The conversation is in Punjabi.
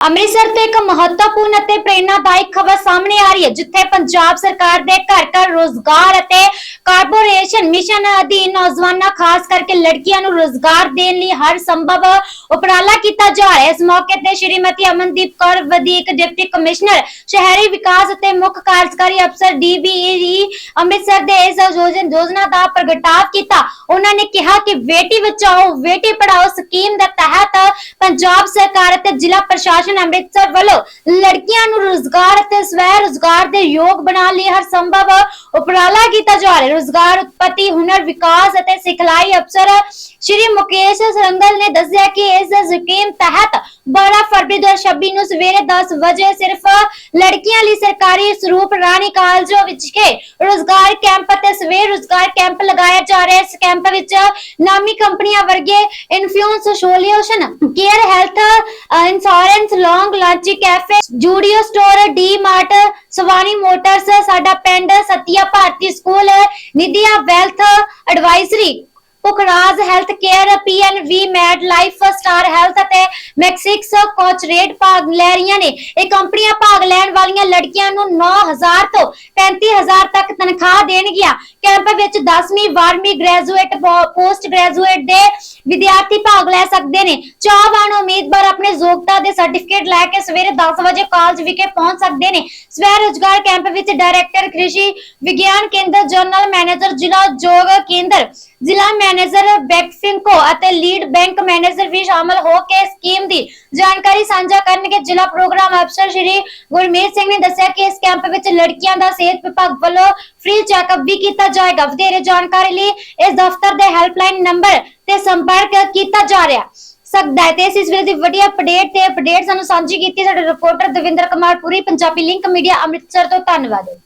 ਅੰਮ੍ਰਿਤਸਰ ਤੋਂ ਇੱਕ ਮਹੱਤਵਪੂਰਨ ਅਤੇ ਪ੍ਰੇਰਨਾਦਾਇਕ ਖਬਰ ਸਾਹਮਣੇ ਆ ਰਹੀ ਹੈ, ਜਿੱਥੇ ਪੰਜਾਬ ਸਰਕਾਰ ਦੇ ਘਰ ਘਰ ਰੋਜ਼ਗਾਰ ਅਤੇ ਕਾਰਪੋਰੇਸ਼ਨ ਮਿਸ਼ਨ ਅਧੀਨ ਨੌਜਵਾਨਾਂ, ਖਾਸ ਕਰਕੇ ਲੜਕੀਆਂ ਨੂੰ ਰੋਜ਼ਗਾਰ ਦੇਣ ਲਈ ਹਰ ਸੰਭਵ ਉਪਰਾਲਾ ਕੀਤਾ ਜਾ ਰਿਹਾ ਹੈ। ਇਸ ਮੌਕੇ ਤੇ ਸ਼੍ਰੀਮਤੀ ਅਮਨਦੀਪ ਕੌਰ, ਵਧੀਕ ਡਿਪਟੀ ਕਮਿਸ਼ਨਰ, ਸ਼ਹਿਰੀ ਵਿਕਾਸ ਅਤੇ ਮੁੱਖ ਕਾਰਜਕਾਰੀ ਅਫਸਰ ਡੀਬੀਈ ਅੰਮ੍ਰਿਤਸਰ ਦੇ ਇਸ ਯੋਜਨ ਯੋਜਨਾ ਦਾ ਪ੍ਰਗਟਾਵ ਕੀਤਾ। ਉਹਨਾਂ ਨੇ ਕਿਹਾ ਕਿ ਬੇਟੀ ਬਚਾਓ, ਬੇਟੀ ਪੜਾਓ ਸਕੀਮ ਦੇ ਤਹਿਤ ਪੰਜਾਬ ਸਰਕਾਰ ਅਤੇ ਜ਼ਿਲ੍ਹਾ ਪ੍ਰਸ਼ਾਸਨ ਅੰਮ੍ਰਿਤਸਰ ਵੱਲੋਂ ਲੜਕੀਆਂ ਨੂੰ ਰੋਜ਼ਗਾਰ ਅਤੇ ਸਵੈ ਰੋਜ਼ਗਾਰ ਦੇ ਯੋਗ ਬਣਾਉਣ ਲਈ ਹਰ ਸੰਭਵ ਉਪਰਾਲਾ ਕੀਤਾ ਜਾ ਰਿਹਾ ਹੈ। ਰੋਜ਼ਗਾਰ, ਉਤਪਤੀ, ਹੁਨਰ, ਵਿਕਾਸ ਅਤੇ ਸਿਖਲਾਈ ਅਫਸਰ ਸ਼੍ਰੀ ਮੁਕੇਸ਼ ਸਰੰਗਲ ਨੇ ਦੱਸਿਆ ਕਿ ਇਸ ਸਕੀਮ ਤਹਿਤ 12 ਫਰਵਰੀ 2026 ਨੂੰ ਸਵੇਰੇ 10 ਵਜੇ ਸਿਰਫ ਲੜਕੀਆਂ ਲਈ ਸਰਕਾਰੀ ਸਰੂਪ ਰਾਣੀ ਕਾਲਜ ਵਿਖੇ ਰੋਜ਼ਗਾਰ ਕੈਂਪ ਅਤੇ ਸਵੇਰ ਰੋਜ਼ਗਾਰ ਕੈਂਪ ਲਗਾਇਆ ਜਾ ਰਿਹਾ ਹੈ ਇਸ ਕੈਂਪ ਵਿੱਚ ਨਾਮੀ ਕੰਪਨੀਆਂ ਵਰਗੇ influence solution care health insurance ਲੌਂਗ ਲਾਂਚੀ cafe Zudio store D Mart Swani motors, Sada Pind, Satya Bharti school, Nidhya wealth advisory Pukhraj health care PNV med life, star health ਅਤੇ ਮੈਕਸਿਕਸ ਕੋਚ ਭਾਗ ਲੈ ਰਹੀਆਂ ਨੇ। ਇਹ ਕੰਪਨੀਆਂ ਭਾਗ ਲੈਣ ਵਾਲੀਆਂ ਲੜਕੀਆਂ ਨੂੰ 9000 ਤੋਂ 35000 ਤੱਕ ਤਨਖਾਹ ਦੇਣਗੀਆਂ। ਕੈਂਪ ਵਿੱਚ 10ਵੀਂ 12ਵੀਂ ਗ੍ਰੈਜੂਏਟ ਪੋਸਟ ਗ੍ਰੈਜੂਏਟ ਦੇ ਵਿਦਿਆਰਥੀ ਭਾਗ ਲੈ ਸਕਦੇ ਨੇ। ਚਾਹਵਾਨ ਉਮੀਦਵਾਰ ਆਪਣੇ ਯੋਗਤਾ ਦੇ ਸਰਟੀਫਿਕੇਟ ਲੈ ਕੇ ਸਵੇਰੇ 10 ਵਜੇ ਕਾਲਜ ਵਿਖੇ ਪਹੁੰਚ ਸਕਦੇ ਨੇ। ਸਵੈ ਰੋਜ਼ਗਾਰ ਕੈਂਪ ਵਿੱਚ ਡਾਇਰੈਕਟਰ ਕ੍ਰਿਸ਼ੀ ਵਿਗਿਆਨ ਕੇਂਦਰ ਜਨਰਲ ਮੈਨੇਜਰ ਜ਼ਿਲ੍ਹਾ ਉਦਯੋਗ ਕੇਂਦਰ, ਜ਼ਿਲ੍ਹਾ ਮੈਨੇਜਰ ਬੈਕਫਿੰਕੋ ਅਤੇ ਲੀਡ ਬੈਂਕ ਮੈਨੇਜਰ ਵੀ ਸ਼ਾਮਲ ਹੋ ਕੇ ਸਕੀਮ ਦੀ ਜਾਣਕਾਰੀ ਸਾਂਝਾ ਕਰਨਗੇ। ਜ਼ਿਲ੍ਹਾ ਪ੍ਰੋਗਰਾਮ ਅਫਸਰ ਸ਼੍ਰੀ ਗੁਰਮੀਤ ਸਿੰਘ ਨੇ ਦੱਸਿਆ ਕਿ ਇਸ ਕੈਂਪ ਵਿੱਚ ਲੜਕੀਆਂ ਦਾ ਸਿਹਤ ਵਿਭਾਗ ਵੱਲੋਂ ਫ੍ਰੀ ਚੈੱਕਅਪ ਵੀ ਕੀਤਾ ਜਾਏਗਾ। ਵਧੇਰੇ ਜਾਣਕਾਰੀ ਲਈ ਇਸ ਦਫ਼ਤਰ ਦੇ ਹੈਲਪਲਾਈਨ ਨੰਬਰ ਤੇ ਸੰਪਰਕ ਕੀਤਾ ਜਾ ਰਿਹਾ। ਸਕਦਾ ਹੈ ਤੇ ਇਸ ਵੇਲੇ ਦੀ ਵੱਡੀ ਅਪਡੇਟ ਤੇ ਅਪਡੇਟ ਸਾਨੂੰ ਸਾਂਝੀ ਕੀਤੀ ਸਾਡੇ reporter Davinder Kumar, Puri Punjabi link media Amritsar ਤੋਂ। ਧੰਨਵਾਦ।